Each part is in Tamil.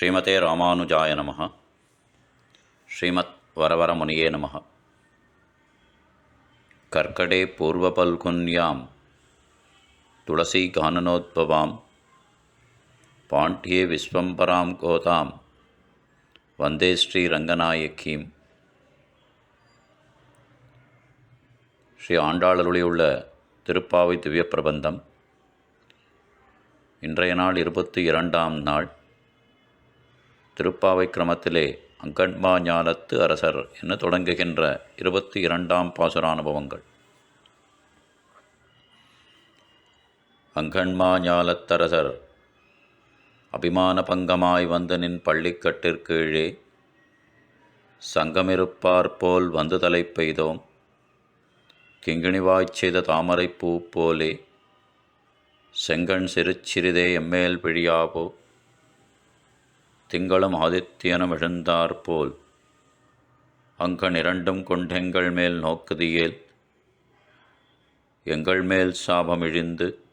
ஸ்ரீமதே ராமானுஜாய நம. ஸ்ரீமத் வரவரமுனியே நம. கர்க்கடே பூர்வபல்குன்யாம். துளசி கானனோத்பவாம் பாண்டியே விஸ்வம்பராம் கோதாம். வந்தே ஸ்ரீ ரங்கநாயக்கீம் ஸ்ரீ ஆண்டாளருளியுள்ள திருப்பாவை திவ்ய பிரபந்தம் இன்றைய நாள் இருபத்தி இரண்டாம் நாள். திருப்பாவை கிரமத்திலே அங்கன்மா ஞானத்து அரசர் என தொடங்குகின்ற இருபத்தி இரண்டாம் பாசுரானுபவங்கள். அங்கன்மா ஞாலத்தரசர் அபிமான பங்கமாய் வந்து நின் பள்ளிக்கட்டிற்கீழே சங்கமிருப்பார் போல் வந்து தலை பெய்தோம். கிங்கிணிவாய்ச் செய்த தாமரைப் பூ போலே செங்கண் சிறுச்சிறிதே எம்மேல் பிழியாவோ திங்களும் ஆதித்யனும் எழுந்தாற்போல். அங்கன் இரண்டும் கொண்டெங்கள் மேல் நோக்குதியேல் எங்கள் மேல் சாபம் இழிந்து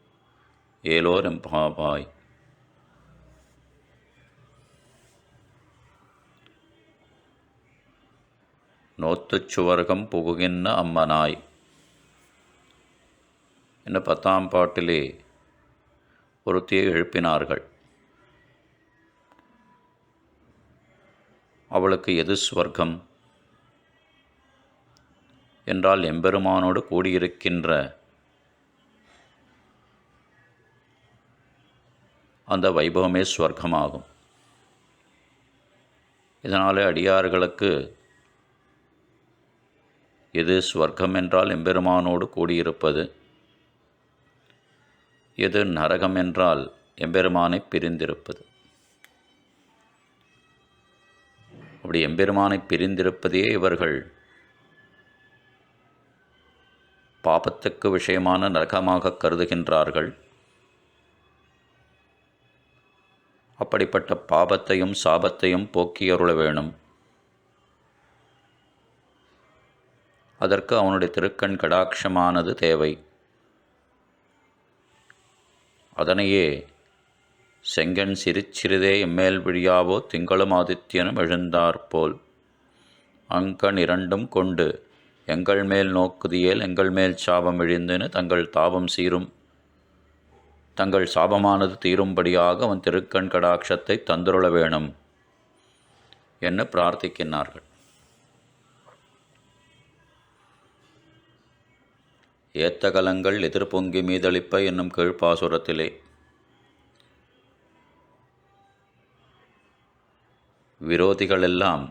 ஏலோரம் பாபாய் நோத்துச் சுவர்க்கம் புகுகின்ன அம்மனாய். என்ற பத்தாம் பாட்டிலே ஒருத்தியை எழுப்பினார்கள். அவளுக்கு எது ஸ்வர்க்கம் என்றால் எம்பெருமானோடு கூடியிருக்கின்ற அந்த வைபவமே ஸ்வர்க்கமாகும் இதனாலே அடியார்களுக்கு எது ஸ்வர்க்கம் என்றால் எம்பெருமானோடு கூடியிருப்பது? எது நரகம் என்றால் எம்பெருமானை பிரிந்திருப்பது? அப்படி எம்பெருமானை பிரிந்திருப்பதே இவர்கள். பாபத்துக்கு விஷயமான நரகமாக கருதுகின்றார்கள். அப்படிப்பட்ட பாபத்தையும் சாபத்தையும் போக்கியருள வேணும். அதற்கு அவனுடைய திருக்கண் கடாட்சமானது தேவை. அதனையே செங்கன் சிறுச்சிறிதே எம்மேல் விழியாவோ திங்களும் ஆதித்யனும் எழுந்தாற்போல். அங்கன் இரண்டும் கொண்டு எங்கள் மேல் நோக்குதியேல் எங்கள் மேல் சாபம் இழிந்துன்னு தங்கள் தாபம் சீரும். தங்கள் சாபமானது தீரும்படியாக அவன் திருக்கண் கடாட்சத்தை தந்துருள வேணும் என்று பிரார்த்திக்கின்றார்கள் ஏத்தகலங்கள் எதிர்பொங்கி மீதளிப்ப என்னும் கீழ்ப்பாசுரத்திலே விரோதிகளெல்லாம்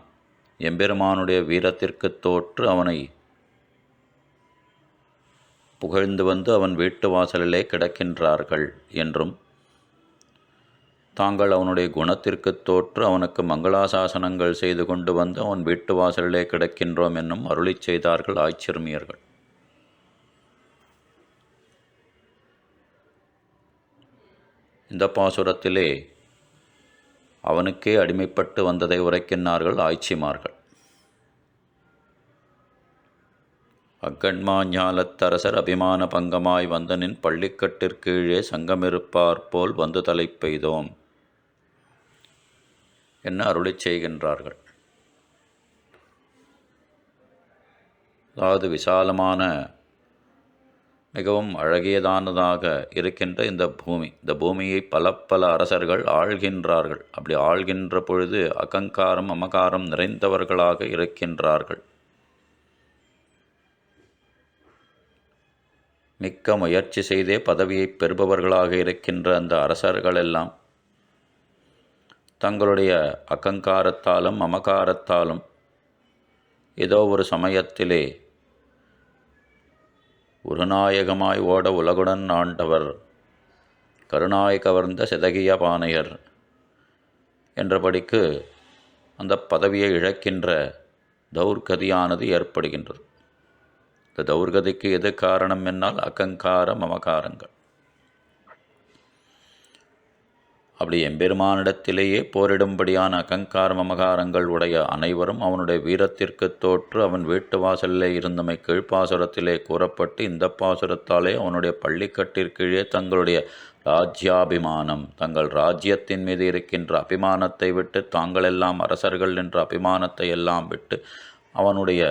எம்பெருமானுடைய வீரத்திற்கு தோற்று அவனை புகழ்ந்து வந்து அவன் வீட்டு வாசலிலே கிடக்கின்றார்கள் என்றும் தாங்கள் அவனுடைய குணத்திற்கு தோற்று அவனுக்கு மங்களாசாசனங்கள் செய்து கொண்டு வந்து அவன் வீட்டு வாசலிலே கிடக்கின்றோம் என்னும் அருளி செய்தார்கள் ஆய்ச்சிறுமியர்கள் இந்த பாசுரத்திலே அவனுக்கே அடிமைப்பட்டு வந்ததை உரைக்கின்றார்கள் ஆய்ச்சிமார்கள். அக்கண்மா ஞாலத்தரசர் அபிமான பங்கமாய் வந்தனின் பள்ளிக்கட்டிற்கீழே சங்கமிருப்பார் போல் வந்து தலை பெய்தோம். என்ன அருளை செய்கின்றார்கள்? அதாவது விசாலமான மிகவும் அழகியதானதாக இருக்கின்ற இந்த பூமி. இந்த பூமியை பல பல அரசர்கள் ஆள்கின்றார்கள். அப்படி ஆள்கின்ற பொழுது அகங்காரம் அமகாரம் நிறைந்தவர்களாக இருக்கின்றார்கள். மிக்க முயற்சி செய்தே பதவியை பெறுபவர்களாக இருக்கின்ற அந்த அரசர்களெல்லாம் தங்களுடைய அகங்காரத்தாலும் அமகாரத்தாலும் ஏதோ ஒரு சமயத்திலே குருநாயகமாய் ஓட உலகுடன் ஆண்டவர் கருணாய் கவர்ந்த சிதகிய பானையர் என்றபடிக்கு அந்த பதவியை இழக்கின்ற தௌர்கதியானது ஏற்படுகின்றது. இந்த தௌர்கதிக்கு எது காரணம்? என்னால் அகங்கார மமகாரங்கள். அப்படி எம்பெருமானிடத்திலேயே போரிடும்படியான அகங்கார மமகாரங்கள் உடைய அனைவரும் அவனுடைய வீரத்திற்கு தோற்று அவன் வீட்டு வாசலிலே இருந்தமை கீழ்ப்பாசுரத்திலே கூறப்பட்டு இந்த பாசுரத்தாலே அவனுடைய பள்ளிக்கட்டிற்கீழே தங்களுடைய ராஜ்யாபிமானம் தங்கள் ராஜ்யத்தின் மீது இருக்கின்ற அபிமானத்தை விட்டு தாங்களெல்லாம் அரசர்கள் என்ற அபிமானத்தை எல்லாம் விட்டு அவனுடைய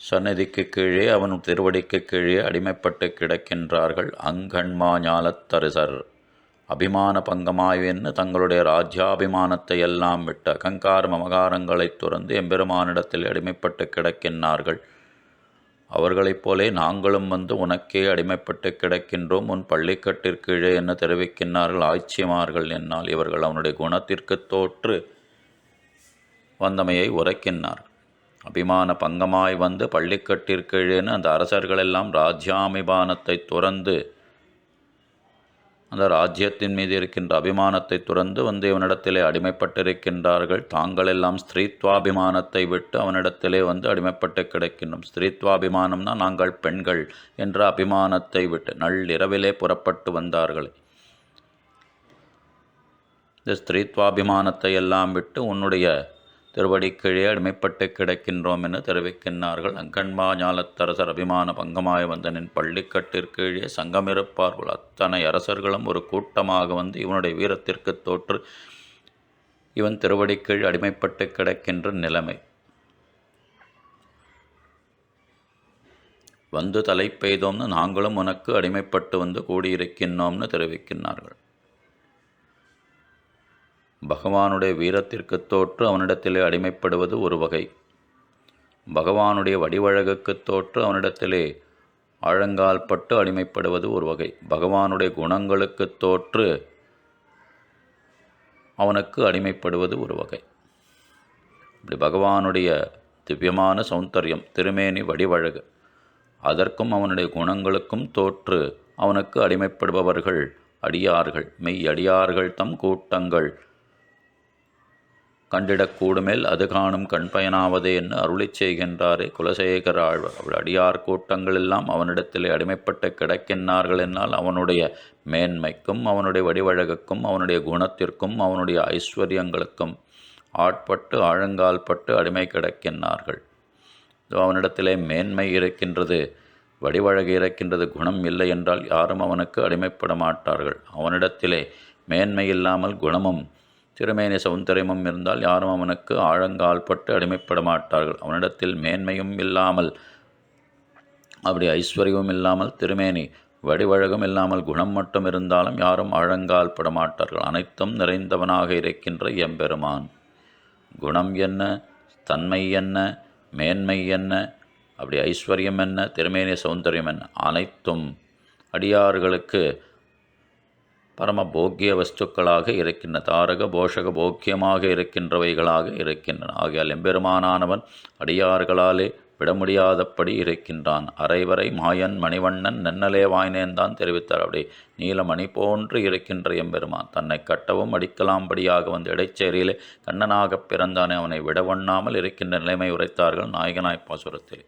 சந்நிதிக்கு கீழே அவன் திருவடிக்கு கீழே அடிமைப்பட்டு கிடக்கின்றார்கள் அங்கண்மா ஞாலத்தரசர் அபிமான பங்கமாய்வென்னு தங்களுடைய ராஜ்யாபிமானத்தை எல்லாம் விட்டு அகங்கார மமகாரங்களைத் துறந்து எம்பெருமானிடத்தில் அடிமைப்பட்டு கிடக்கின்றார்கள். அவர்களைப் போலே நாங்களும் வந்து உனக்கே அடிமைப்பட்டு கிடக்கின்றோம். உன் பள்ளிக்கட்டிற்கீழே என்ன தெரிவிக்கின்றார்கள் ஆய்ச்சியமார்கள் என்னால். இவர்கள் அவனுடைய குணத்திற்கு தோற்று வந்தமையை உரைக்கின்றார். அபிமான பங்கமாய் வந்து பள்ளிக்கட்டிற்கீழேன்னு அந்த அரசர்களெல்லாம் ராஜ்யாபிமானத்தை துறந்து அந்த ராஜ்யத்தின் மீது இருக்கின்ற அபிமானத்தை துறந்து வந்து இவனிடத்திலே அடிமைப்பட்டிருக்கின்றார்கள். தாங்களெல்லாம் ஸ்திரீத்வாபிமானத்தை விட்டு அவனிடத்திலே வந்து அடிமைப்பட்டு கிடைக்கின்றோம். ஸ்திரீத்வாபிமானம்னா நாங்கள் பெண்கள் என்ற அபிமானத்தை விட்டு நள்ளிரவிலே புறப்பட்டு வந்தார்கள். இந்த ஸ்திரீத்வாபிமானத்தை எல்லாம் விட்டு உன்னுடைய திருவடிக்கிழே அடிமைப்பட்டு கிடக்கின்றோம் என தெரிவிக்கின்றார்கள். அங்கன்மா ஞாலத்தரசர் அபிமான பங்கமாய வந்தனின் பள்ளிக்கட்டிற்கீழே சங்கமிருப்பார்கள் அத்தனை அரசர்களும் ஒரு கூட்டமாக வந்து இவனுடைய வீரத்திற்கு தோற்று இவன் திருவடிக்கீழ் அடிமைப்பட்டு கிடக்கின்ற நிலைமை. வந்து தலை பெய்தோம்னு நாங்களும் உனக்கு அடிமைப்பட்டு வந்து கூடியிருக்கின்றோம்னு தெரிவிக்கின்றார்கள். பகவானுடைய வீரத்திற்கு தோற்று அவனிடத்திலே அடிமைப்படுவது ஒரு வகை. பகவானுடைய வடிவழகுக்கு தோற்று அவனிடத்திலே ஆழங்கால் பட்டு அடிமைப்படுவது ஒரு வகை. பகவானுடைய குணங்களுக்கு தோற்று அவனுக்கு அடிமைப்படுவது ஒரு வகை. இப்படி பகவானுடைய திவ்யமான சௌந்தரியம் திருமேனி வடிவழகு அதற்கும் அவனுடைய குணங்களுக்கும் தோற்று அவனுக்கு அடிமைப்படுபவர்கள் அடியார்கள். மெய் அடியார்கள் தம் கூட்டங்கள் கண்டிடக்கூடுமேல் அது காணும் கண்பயனாவதே என்று அருளிச் செய்கின்றாரே குலசேகர ஆழ்வார். அவள் அடியார் கூட்டங்கள் எல்லாம் அவனிடத்திலே அடிமைப்பட்டு கிடக்கின்றார்கள் என்னால் அவனுடைய மேன்மைக்கும் அவனுடைய வடிவழகுக்கும் அவனுடைய குணத்திற்கும் அவனுடைய ஐஸ்வர்யங்களுக்கும் ஆட்பட்டு ஆழங்கால் பட்டு அடிமை கிடக்கின்றார்கள். அவனிடத்திலே மேன்மை இருக்கின்றது வடிவழகு இருக்கின்றது குணம் இல்லை என்றால் யாரும் அவனுக்கு அடிமைப்பட மாட்டார்கள் அவனிடத்திலே மேன்மை இல்லாமல் குணமும் திருமேனி சௌந்தரியமும் இருந்தால் யாரும் அவனுக்கு ஆழங்கால் பட்டு அடிமைப்பட மாட்டார்கள் அவனிடத்தில் மேன்மையும் இல்லாமல் அப்படி ஐஸ்வர்யமும் இல்லாமல் திருமேனி வடிவழகும் இல்லாமல் குணம் மட்டும் இருந்தாலும் யாரும் ஆழங்கால் பட மாட்டார்கள் அனைத்தும் நிறைந்தவனாக இருக்கின்ற எம்பெருமான். குணம் என்ன? தன்மை என்ன? மேன்மை என்ன? அப்படி ஐஸ்வர்யம் என்ன? திருமேனி சௌந்தரியம் என்ன? அனைத்தும் அடியார்களுக்கு பரம போக்கிய வஸ்துக்களாக இருக்கின்ற தாரக போஷக போக்கியமாக இருக்கின்றவைகளாக இருக்கின்றன. ஆகையால் எம்பெருமானானவன் அடியார்களாலே விட முடியாதபடி இருக்கின்றான். அரைவரை மாயன் மணிவண்ணன் நன்னலே வாய்னேன் தான் தெரிவித்தார். அப்படி நீலமணி போன்று இருக்கின்ற எம்பெருமான் தன்னை கட்டவும் அடிக்கலாம்படியாக வந்த இடைச்சேரியிலே கண்ணனாகப் பிறந்தானே அவனை விடவண்ணாமல் இருக்கின்ற நிலைமை உரைத்தார்கள் நாயகனாய் பாசுரத்தில்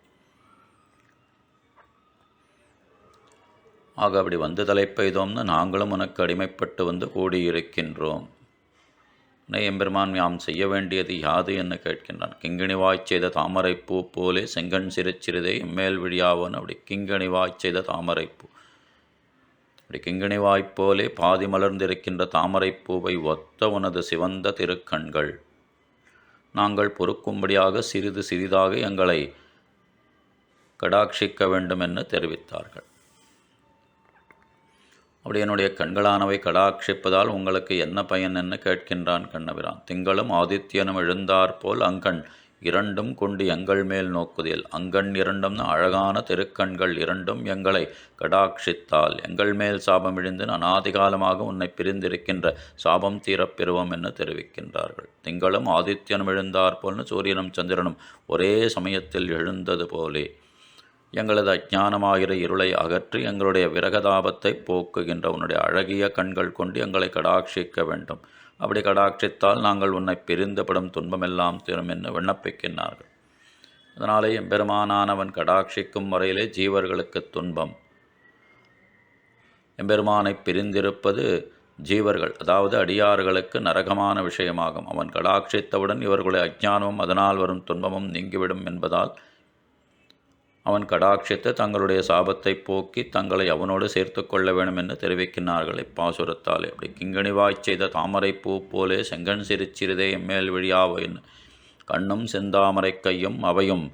ஆக அப்படி வந்து தலைப்பெய்தோம்னு நாங்களும் உனக்கு அடிமைப்பட்டு வந்து கூடியிருக்கின்றோம். எம்பெருமான் யாம் செய்ய வேண்டியது யாது என்று கேட்கின்றான். கிங்கிணி செய்த தாமரைப்பூ போலே செங்கண் சிறுச்சிறிதே எம்மேல் விழியாவன். அப்படி கிங்கிணி செய்த தாமரைப்பூ. அப்படி கிங்கிணி போலே பாதி மலர்ந்திருக்கின்ற தாமரைப்பூவை ஒத்த உனது சிவந்த திருக்கண்கள். நாங்கள் பொறுக்கும்படியாக சிறிது சிறிதாக எங்களை கடாட்சிக்க வேண்டும் என்று தெரிவித்தார்கள். அப்படி என்னுடைய கண்களானவை கடாட்சிப்பதால் உங்களுக்கு என்ன பயன் என்று கேட்கின்றான் கண்ணபிரான். திங்களும் ஆதித்யனும் எழுந்தாற்போல் அங்கண் இரண்டும் கொண்டு எங்கள் மேல் நோக்குதில். அங்கண் இரண்டும் அழகான திருக்கண்கள் இரண்டும் எங்களை கடாட்சித்தால். எங்கள் மேல் சாபம் இழிந்து அனாதிகாலமாக உன்னை பிரிந்திருக்கின்ற சாபம் தீரப்பெறுவோம் என்று தெரிவிக்கின்றார்கள். திங்களும் ஆதித்யனும் எழுந்தாற்போல்னு சூரியனும் சந்திரனும் ஒரே சமயத்தில் எழுந்தது போலே. எங்களது அஜானமாகிற இருளை அகற்றி எங்களுடைய விரகதாபத்தை போக்குகின்ற உன்னுடைய அழகிய கண்கள் கொண்டு எங்களை கடாட்சிக்க வேண்டும். அப்படி கடாட்சித்தால் நாங்கள் உன்னை பிரிந்துபடும் துன்பமெல்லாம் தீரும் என்று விண்ணப்பிக்கின்றார்கள். அதனாலே எம்பெருமானானவன் கடாட்சிக்கும் வரையிலே ஜீவர்களுக்கு துன்பம். எம்பெருமானை பிரிந்திருப்பது ஜீவர்கள் அதாவது அடியார்களுக்கு நரகமான விஷயமாகும். அவன் கடாட்சித்தவுடன் இவர்களுடைய அஜ்ஞானமும் அதனால் வரும் துன்பமும் நீங்கிவிடும் என்பதால் அவன் கடாட்சித்து தங்களுடைய சாபத்தை போக்கி தங்களை அவனோடு சேர்த்து கொள்ள வேண்டும் என்று தெரிவிக்கின்றார்கள் இப்பாசுரத்தாலே அப்படி கிங்கணிவாய்ச் செய்த தாமரை பூ போலே செங்கன் சிரிச்சிறிதே எம்மேல் விழியாவையின் கண்ணும் செந்தாமரை கையும் அவையும்.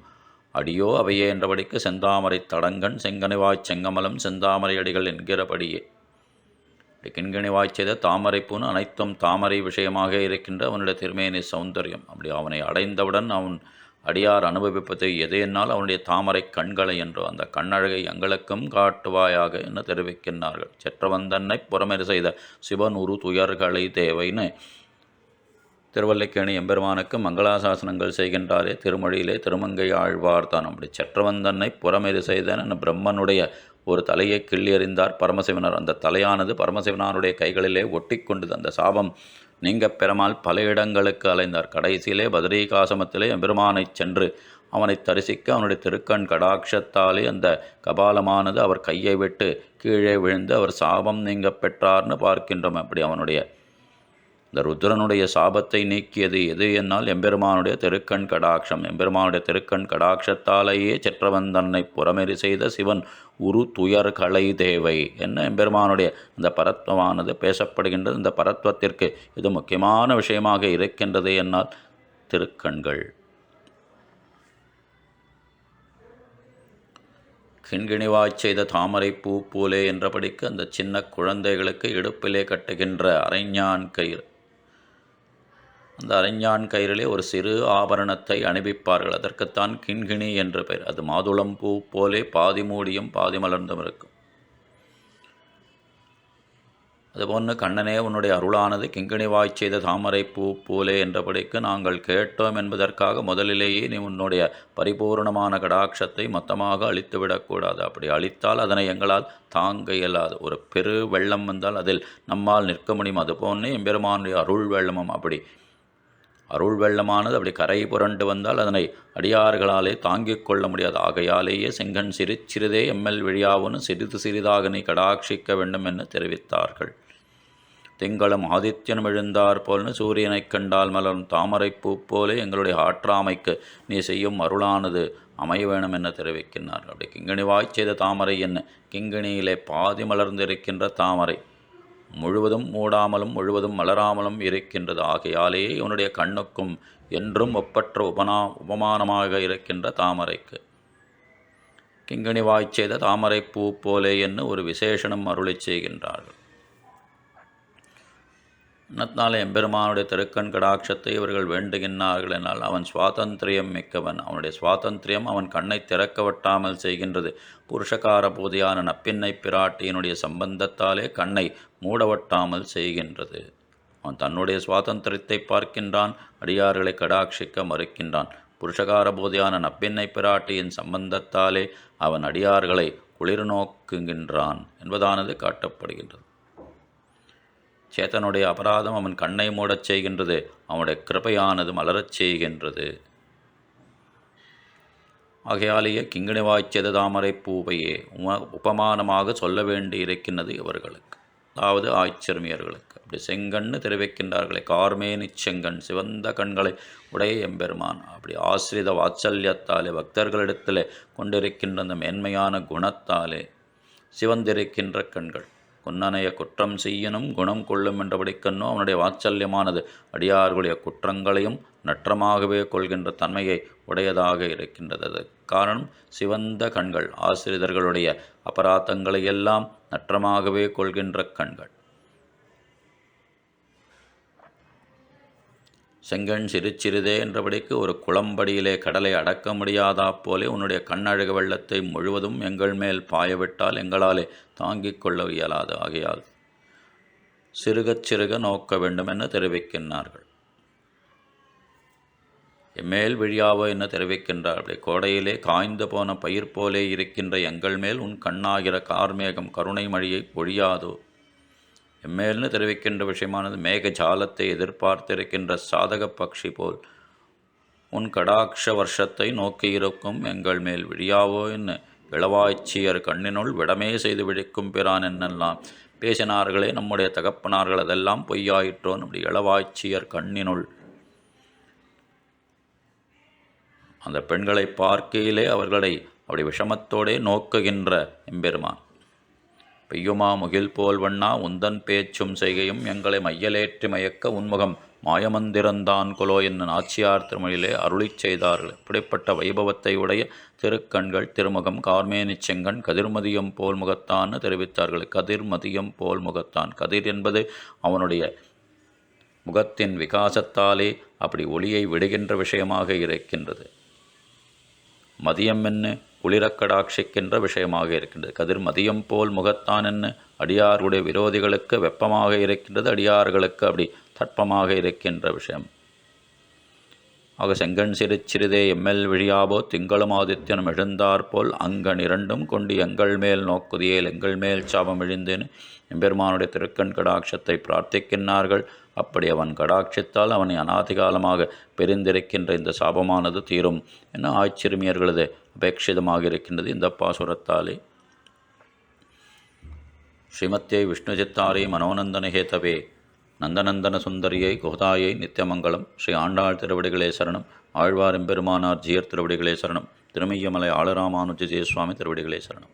அடியோ அவையே என்றபடிக்கு செந்தாமரை தடங்கன் செங்கனிவாய் செங்கமலம் செந்தாமரை அடிகள் என்கிறபடியே. கிண்கணிவாய்ச் செய்த தாமரைப்பூன் அனைத்தும் தாமரை விஷயமாக இருக்கின்ற அவனுடைய திருமேனி சௌந்தரியம். அப்படி அவனை அடைந்தவுடன் அவன் அடியார் அனுபவிப்பது எது என்னால் அவனுடைய தாமரை கண்களை என்றோ அந்த கண்ணழகை எங்களுக்கும் காட்டுவாயாக என்று தெரிவிக்கின்றார்கள். செற்றவந்தன்னை புறமேறு செய்த சிவன் உரு துயர்களை தேவைன்னு திருவல்லிக்கேணி எம்பெருமானுக்கு மங்களாசாசனங்கள் செய்கின்றாரே திருமொழியிலே திருமங்கை ஆழ்வார் தான் அப்படி. செற்றவந்தன்னை புறமேறு செய்தன பிரம்மனுடைய ஒரு தலையை கிள்ளி எறிந்தார் பரமசிவனர். அந்த தலையானது பரமசிவனாருடைய கைகளிலே ஒட்டி கொண்டது அந்த சாபம் நீங்க பெருமாள் பல இடங்களுக்கு அலைந்தார். கடைசியிலே பத்ரீகாசமத்திலே எம்பெருமானைச் சென்று அவனை தரிசிக்க அவனுடைய திருக்கண் கடாட்சத்தாலே அந்த கபாலமானது அவர் கையை விட்டு கீழே விழுந்து அவர் சாபம் நீங்க பெற்றார்னு பார்க்கின்றோம். அப்படி அவனுடைய இந்த ருத்ரனுடைய சாபத்தை நீக்கியது எது என்னால்? எம்பெருமானுடைய திருக்கண் கடாட்சம். எம்பெருமானுடைய திருக்கண் கடாட்சத்தாலேயே செற்றவந்தன்னை புறமெறி செய்த சிவன் உரு துயர் கலை தேவை. என்ன? எம்பெருமானுடைய இந்த பரத்வமானது பேசப்படுகின்றது. இந்த பரத்வத்திற்கு இது முக்கியமான விஷயமாக இருக்கின்றது என்னால் திருக்கண்கள். கிண்கிணிவாய்ச் செய்த தாமரை பூ போலே என்றபடிக்கு அந்த சின்ன குழந்தைகளுக்கு இடுப்பிலே கட்டுகின்ற அரைஞான் கயிறு. அந்த அரஞ்சான் கயிறிலே ஒரு சிறு ஆபரணத்தை அணிவிப்பார்கள். அதற்குத்தான் கிண்கிணி என்று பெயர். அது மாதுளம் பூ போலே பாதி மூடியும் பாதி மலர்ந்தும் இருக்கும். அதுபோன்று கண்ணனே உன்னுடைய அருளானது கிங்கிணி வாய் செய்த தாமரை பூ போலே என்றபடிக்கு நாங்கள் கேட்டோம் என்பதற்காக முதலிலேயே நீ உன்னுடைய பரிபூர்ணமான கடாட்சத்தை மொத்தமாக அழித்துவிடக்கூடாது அப்படி அழித்தால் அதனை எங்களால் தாங்க இயலாது. ஒரு பெரு வெள்ளம் வந்தால் அதில் நம்மால் நிற்க முடியும். அதுபோன்னே எம்பெருமானுடைய அருள் வெள்ளமும் அப்படி அருள் வெள்ளமானது அப்படி கரை புரண்டு வந்தால் அதனை அடியார்களாலே தாங்கிக் கொள்ள முடியாது. ஆகையாலேயே செங்கன் சிறு சிறிதே எம்எல் வழியாவனு சிறிது சிறிதாக நீ கடாட்சிக்க வேண்டும் என்று தெரிவித்தார்கள். திங்களும் ஆதித்யனும் எழுந்தார் போல்னு சூரியனைக் கண்டால் மலரும் தாமரைப்பூ போலே எங்களுடைய ஆற்றாமைக்கு நீ செய்யும் அருளானது அமைய வேணும் என தெரிவிக்கின்றார்கள். அப்படி வாய்ச் செய்த தாமரை என்ன? கிங்கிணியிலே பாதி மலர்ந்திருக்கின்ற தாமரை. முழுவதும் மூடாமலும் முழுவதும் மலராமலும் இருக்கின்றது. ஆகையாலே இவனுடைய கண்ணுக்கும் என்றும் ஒப்பற்ற உபனா உபமானமாக இருக்கின்ற தாமரைக்கு. கிங்கணி வாய்ச்செய்த தாமரை பூ போலே என்று ஒரு விசேஷனம் அருளை செய்கின்றார்கள். எண்ணத்தினாலே எம்பெருமானுடைய திருக்கண் கடாட்சத்தை இவர்கள் வேண்டுகின்றார்கள் என்னால் அவன் சுவாதந்திரியம் மிக்கவன். அவனுடைய சுவாதந்திரியம் அவன் கண்ணை திறக்க வட்டாமல் செய்கின்றது. புருஷகார போதியான நப்பின்னை பிராட்டியினுடைய சம்பந்தத்தாலே கண்ணை மூடவட்டாமல் செய்கின்றது. அவன் தன்னுடைய சுவாதந்திரத்தை பார்க்கின்றான் அடியார்களை கடாட்சிக்க மறுக்கின்றான். புருஷகார போதியான நப்பின்னை பிராட்டியின் சம்பந்தத்தாலே அவன் அடியார்களை குளிர் நோக்குகின்றான் என்பதானது காட்டப்படுகின்றது. சேத்தனுடைய அபராதம் அவன் கண்ணை மூடச் செய்கின்றது அவனுடைய கிருபையானது மலரச் செய்கின்றது. ஆகையாலேயே கிங்கிணிவாய்ச்சது தாமரை பூவையே உம உபமானமாக சொல்ல வேண்டி இருக்கின்றது இவர்களுக்கு. அதாவது ஆய்ச்சர்மியர்களுக்கு அப்படி செங்கண்ணு தெரிவிக்கின்றார்களே கார்மேனி செங்கண் சிவந்த கண்களை உடைய எம்பெருமான். அப்படி ஆசிரித வாத்சல்யத்தாலே பக்தர்களிடத்திலே கொண்டிருக்கின்ற அந்த மேன்மையான குணத்தாலே சிவந்திருக்கின்ற கண்கள். குன்னனைய குற்றம் செய்யணும் குணம் கொள்ளும் என்றபடி கண்ணோ அவனுடைய வாத்சல்யமானது அடியார்களுடைய குற்றங்களையும் நற்றமாகவே கொள்கின்ற தன்மையை உடையதாக இருக்கின்றது. காரணம் சிவந்த கண்கள். ஆசிரியர்களுடைய அபராதங்களை எல்லாம் நற்றமாகவே கொள்கின்ற கண்கள். செங்கண் சிறுச்சிறுதே என்றபடிக்கு ஒரு குளம்படியிலே கடலை அடக்க முடியாதா போலே உன்னுடைய கண்ணழகு வெள்ளத்தை முழுவதும் எங்கள் மேல் பாயவிட்டால் எங்களாலே தாங்கிக் கொள்ள இயலாது ஆகையால் சிறுகச் சிறுக நோக்க வேண்டும் என தெரிவிக்கின்றார்கள். எம்மேல் விழியாவோ என தெரிவிக்கின்றார்கள் கோடையிலே காய்ந்து போன பயிர் போலே இருக்கின்ற எங்கள் மேல் உன் கண்ணாகிற கார்மேகம் கருணை மழையை பொழியாதோ? எம்மேல்னு தெரிவிக்கின்ற விஷயமானது மேக ஜாலத்தை எதிர்பார்த்திருக்கின்ற சாதக பக்ஷி போல். உன் கடாட்ச வருஷத்தை நோக்கியிருக்கும் எங்கள் மேல் விழியாவோன்னு இளவாய்ச்சியர் கண்ணினுள் விடமே செய்து விழிக்கும் பிறான் என்னெல்லாம்? பேசினார்களே நம்முடைய தகப்பனார்கள் அதெல்லாம் பொய்யாயிற்றோ நம்முடைய இளவாய்ச்சியர் கண்ணினுள். அந்த பெண்களை பார்க்கையிலே அவர்களை அப்படி விஷமத்தோடே நோக்குகின்ற எம்பெருமான். பெய்யுமா முகில் போல் வண்ணா? உந்தன் பேச்சும் செய்கையும் எங்களை மையலேற்றி மயக்க உன்முகம். மாயமந்திரந்தான் குலோ என்னும் நாச்சியார் திருமொழியிலே அருளிச் செய்தார்கள். இப்படிப்பட்ட வைபவத்தை உடைய திருக்கண்கள் திருமுகம் கார்மேனி செங்கன் கதிர்மதியம் போல் முகத்தான்னு தெரிவித்தார்கள். கதிர்மதியம் போல் முகத்தான். கதிர் என்பது அவனுடைய முகத்தின் விகாசத்தாலே அப்படி ஒளியை விடுகின்ற விஷயமாக இருக்கின்றது. மதியம் என்ன குளிரக்கடாட்சிக்கின்ற விஷயமாக இருக்கின்றது. கதிர் மதியம் போல் முகத்தான் என்ன அடியாருடைய விரோதிகளுக்கு வெப்பமாக இருக்கின்றது அடியார்களுக்கு அப்படி தட்பமாக இருக்கின்ற விஷயம். ஆக செங்கண் சிறு சிறிதே எம்மெல் விழியாபோ திங்களும் ஆதித்யனும் எழுந்தாற்போல் அங்கன் இரண்டும் கொண்டு எங்கள் மேல் நோக்குதியேல் எங்கள் மேல் சாபம் இழிந்தேன் எம்பெருமானுடைய திருக்கண் கடாட்சத்தை பிரார்த்திக்கின்றார்கள். அப்படி அவன் கடாட்சித்தால் அவனை அனாதிகாலமாக பெரிந்திருக்கின்ற இந்த சாபமானது தீரும் என ஆய்ச்சிறுமியர்களது அபேட்சிதமாக இருக்கின்றது இந்த பாசுரத்தாலே. ஸ்ரீமத்தியை விஷ்ணுஜித்தாரை மனோநந்தன ஹேதவே நந்தநந்தன சுந்தரியை கோதாயை நித்தியமங்கலம் ஸ்ரீ ஆண்டாள் திருவடிகளே சரணம் ஆழ்வாரம்பெருமானார் ஜியர் திருவடிகளே சரணம் திருமையமலை ஆளராமானுஜ ஜெயசுவாமி திருவடிகளே சரணம்.